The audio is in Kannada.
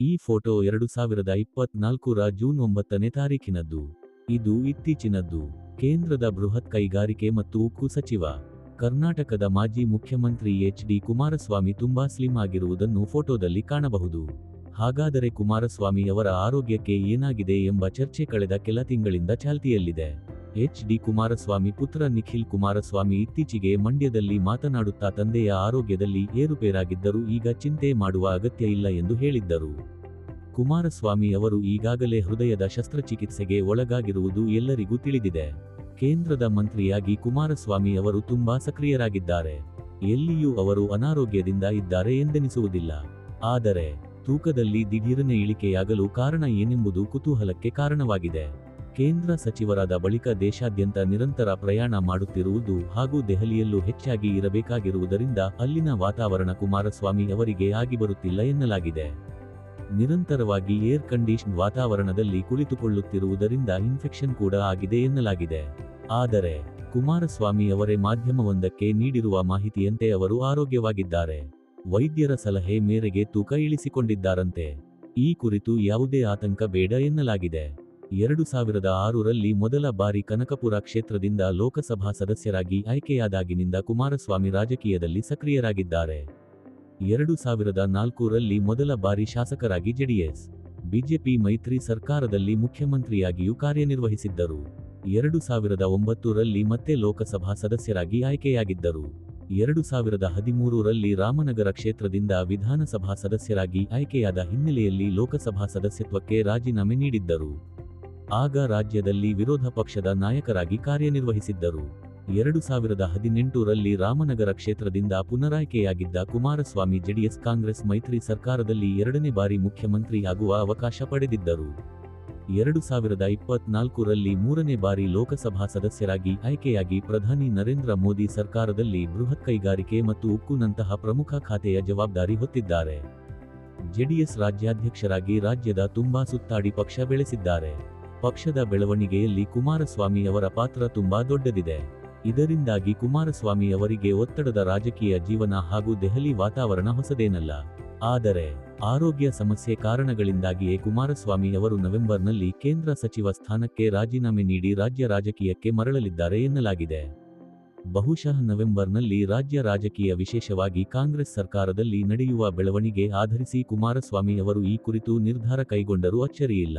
ಈ ಫೋಟೋ ಎರಡು ಸಾವಿರದ ಇಪ್ಪತ್ನಾಲ್ಕರ ಜೂನ್ ಒಂಬತ್ತನೇ ತಾರೀಖಿನದ್ದು. ಇದು ಇತ್ತೀಚಿನದ್ದು. ಕೇಂದ್ರದ ಬೃಹತ್ ಕೈಗಾರಿಕೆ ಮತ್ತು ಉಕ್ಕು ಸಚಿವ, ಕರ್ನಾಟಕದ ಮಾಜಿ ಮುಖ್ಯಮಂತ್ರಿ ಎಚ್ ಡಿ ಕುಮಾರಸ್ವಾಮಿ ತುಂಬಾ ಸ್ಲಿಮ್ ಆಗಿರುವುದನ್ನು ಫೋಟೋದಲ್ಲಿ ಕಾಣಬಹುದು. ಹಾಗಾದರೆ ಕುಮಾರಸ್ವಾಮಿ ಅವರ ಆರೋಗ್ಯಕ್ಕೆ ಏನಾಗಿದೆ ಎಂಬ ಚರ್ಚೆ ಕಳೆದ ಕೆಲ ತಿಂಗಳಿಂದ ಚಾಲ್ತಿಯಲ್ಲಿದೆ. ಎಚ್ ಡಿ ಕುಮಾರಸ್ವಾಮಿ ಪುತ್ರ ನಿಖಿಲ್ ಕುಮಾರಸ್ವಾಮಿ ಇತ್ತೀಚೆಗೆ ಮಂಡ್ಯದಲ್ಲಿ ಮಾತನಾಡುತ್ತಾ ತಂದೆಯ ಆರೋಗ್ಯದಲ್ಲಿ ಏರುಪೇರಾಗಿದ್ದರೂ ಈಗ ಚಿಂತೆ ಮಾಡುವ ಅಗತ್ಯ ಇಲ್ಲ ಎಂದು ಹೇಳಿದ್ದರು. ಕುಮಾರಸ್ವಾಮಿ ಅವರು ಈಗಾಗಲೇ ಹೃದಯದ ಶಸ್ತ್ರಚಿಕಿತ್ಸೆಗೆ ಒಳಗಾಗಿರುವುದು ಎಲ್ಲರಿಗೂ ತಿಳಿದಿದೆ. ಕೇಂದ್ರದ ಮಂತ್ರಿಯಾಗಿ ಕುಮಾರಸ್ವಾಮಿ ಅವರು ತುಂಬಾ ಸಕ್ರಿಯರಾಗಿದ್ದಾರೆ. ಎಲ್ಲಿಯೂ ಅವರು ಅನಾರೋಗ್ಯದಿಂದ ಇದ್ದಾರೆ ಎಂದೆನಿಸುವುದಿಲ್ಲ. ಆದರೆ, ತೂಕದಲ್ಲಿ ದಿಢೀರನೆ ಇಳಿಕೆಯಾಗಲು ಕಾರಣ ಏನೆಂಬುದು ಕುತೂಹಲಕ್ಕೆ ಕಾರಣವಾಗಿದೆ. ಕೇಂದ್ರ ಸಚಿವರಾದ ಬಳಿಕ ದೇಶಾದ್ಯಂತ ನಿರಂತರ ಪ್ರಯಾಣ ಮಾಡುತ್ತಿರುವುದು ಹಾಗೂ ದೆಹಲಿಯಲ್ಲೂ ಹೆಚ್ಚಾಗಿ ಇರಬೇಕಾಗಿರುವುದರಿಂದ ಅಲ್ಲಿನ ವಾತಾವರಣ ಕುಮಾರಸ್ವಾಮಿ ಅವರಿಗೆ ಆಗಿ ಬರುತ್ತಿಲ್ಲ ಎನ್ನಲಾಗಿದೆ. ನಿರಂತರವಾಗಿ ಏರ್ ಕಂಡೀಷನ್ ವಾತಾವರಣದಲ್ಲಿ ಕುಳಿತುಕೊಳ್ಳುತ್ತಿರುವುದರಿಂದ ಇನ್ಫೆಕ್ಷನ್ ಕೂಡ ಆಗಿದೆ ಎನ್ನಲಾಗಿದೆ. ಆದರೆ ಕುಮಾರಸ್ವಾಮಿ ಅವರೇ ಮಾಧ್ಯಮವೊಂದಕ್ಕೆ ನೀಡಿರುವ ಮಾಹಿತಿಯಂತೆ ಅವರು ಆರೋಗ್ಯವಾಗಿದ್ದಾರೆ. ವೈದ್ಯರ ಸಲಹೆ ಮೇರೆಗೆ ತೂಕ ಇಳಿಸಿಕೊಂಡಿದ್ದಾರಂತೆ. ಈ ಕುರಿತು ಯಾವುದೇ ಆತಂಕ ಬೇಡ ಎನ್ನಲಾಗಿದೆ. ಎರಡು ಸಾವಿರದ ಆರರಲ್ಲಿ ಮೊದಲ ಬಾರಿ ಕನಕಪುರ ಕ್ಷೇತ್ರದಿಂದ ಲೋಕಸಭಾ ಸದಸ್ಯರಾಗಿ ಆಯ್ಕೆಯಾದಾಗಿನಿಂದ ಕುಮಾರಸ್ವಾಮಿ ರಾಜಕೀಯದಲ್ಲಿ ಸಕ್ರಿಯರಾಗಿದ್ದಾರೆ. ಎರಡು ಸಾವಿರದ ನಾಲ್ಕರಲ್ಲಿ ಮೊದಲ ಬಾರಿ ಶಾಸಕರಾಗಿ ಜೆಡಿಎಸ್, ಬಿಜೆಪಿ ಮೈತ್ರಿ ಸರ್ಕಾರದಲ್ಲಿ ಮುಖ್ಯಮಂತ್ರಿಯಾಗಿಯೂ ಕಾರ್ಯನಿರ್ವಹಿಸಿದ್ದರು. ಎರಡು ಸಾವಿರದ ಒಂಬತ್ತರಲ್ಲಿ ಮತ್ತೆ ಲೋಕಸಭಾ ಸದಸ್ಯರಾಗಿ ಆಯ್ಕೆಯಾಗಿದ್ದರು. ಎರಡು ಸಾವಿರದ ಹದಿಮೂರರಲ್ಲಿ ರಾಮನಗರ ಕ್ಷೇತ್ರದಿಂದ ವಿಧಾನಸಭಾ ಸದಸ್ಯರಾಗಿ ಆಯ್ಕೆಯಾದ ಹಿನ್ನೆಲೆಯಲ್ಲಿ ಲೋಕಸಭಾ ಸದಸ್ಯತ್ವಕ್ಕೆ ರಾಜೀನಾಮೆ ನೀಡಿದ್ದರು. ಆಗ ರಾಜ್ಯದಲ್ಲಿ ವಿರೋಧ ಪಕ್ಷದ ನಾಯಕರಾಗಿ ಕಾರ್ಯನಿರ್ವಹಿಸಿದ್ದರು. ಎರಡು ಸಾವಿರದ ಹದಿನೆಂಟರಲ್ಲಿ ರಾಮನಗರ ಕ್ಷೇತ್ರದಿಂದ ಪುನರಾಯ್ಕೆಯಾಗಿದ್ದ ಕುಮಾರಸ್ವಾಮಿ ಜೆಡಿಎಸ್ ಕಾಂಗ್ರೆಸ್ ಮೈತ್ರಿ ಸರ್ಕಾರದಲ್ಲಿ ಎರಡನೇ ಬಾರಿ ಮುಖ್ಯಮಂತ್ರಿಯಾಗುವ ಅವಕಾಶ ಪಡೆದಿದ್ದರು. ಎರಡು ಸಾವಿರದ ಇಪ್ಪತ್ನಾಲ್ಕರಲ್ಲಿ ಮೂರನೇ ಬಾರಿ ಲೋಕಸಭಾ ಸದಸ್ಯರಾಗಿ ಆಯ್ಕೆಯಾಗಿ ಪ್ರಧಾನಿ ನರೇಂದ್ರ ಮೋದಿ ಸರ್ಕಾರದಲ್ಲಿ ಬೃಹತ್ ಕೈಗಾರಿಕೆ ಮತ್ತು ಉಕ್ಕುನಂತಹ ಪ್ರಮುಖ ಖಾತೆಯ ಜವಾಬ್ದಾರಿ ಹೊತ್ತಿದ್ದಾರೆ. ಜೆಡಿಎಸ್ ರಾಜ್ಯಾಧ್ಯಕ್ಷರಾಗಿ ರಾಜ್ಯದ ತುಂಬಾ ಸುತ್ತಾಡಿ ಪಕ್ಷ ಬೆಳೆಸಿದ್ದಾರೆ. ಪಕ್ಷದ ಬೆಳವಣಿಗೆಯಲ್ಲಿ ಕುಮಾರಸ್ವಾಮಿ ಅವರ ಪಾತ್ರ ತುಂಬಾ ದೊಡ್ಡದಿದೆ. ಇದರಿಂದಾಗಿ ಕುಮಾರಸ್ವಾಮಿ ಅವರಿಗೆ ಒತ್ತಡದ ರಾಜಕೀಯ ಜೀವನ ಹಾಗೂ ದೆಹಲಿ ವಾತಾವರಣ ಹೊಸದೇನಲ್ಲ. ಆದರೆ, ಆರೋಗ್ಯ ಸಮಸ್ಯೆ ಕಾರಣಗಳಿಂದಾಗಿಯೇ ಕುಮಾರಸ್ವಾಮಿ ಅವರು ನವೆಂಬರ್ನಲ್ಲಿ ಕೇಂದ್ರ ಸಚಿವ ಸ್ಥಾನಕ್ಕೆ ರಾಜೀನಾಮೆ ನೀಡಿ ರಾಜ್ಯ ರಾಜಕೀಯಕ್ಕೆ ಮರಳಲಿದ್ದಾರೆ ಎನ್ನಲಾಗಿದೆ. ಬಹುಶಃ ನವೆಂಬರ್ನಲ್ಲಿ ರಾಜ್ಯ ರಾಜಕೀಯ ವಿಶೇಷವಾಗಿ ಕಾಂಗ್ರೆಸ್ ಸರ್ಕಾರದಲ್ಲಿ ನಡೆಯುವ ಬೆಳವಣಿಗೆ ಆಧರಿಸಿ ಕುಮಾರಸ್ವಾಮಿ ಅವರು ಈ ಕುರಿತು ನಿರ್ಧಾರ ಕೈಗೊಂಡರೂ ಅಚ್ಚರಿಯಿಲ್ಲ.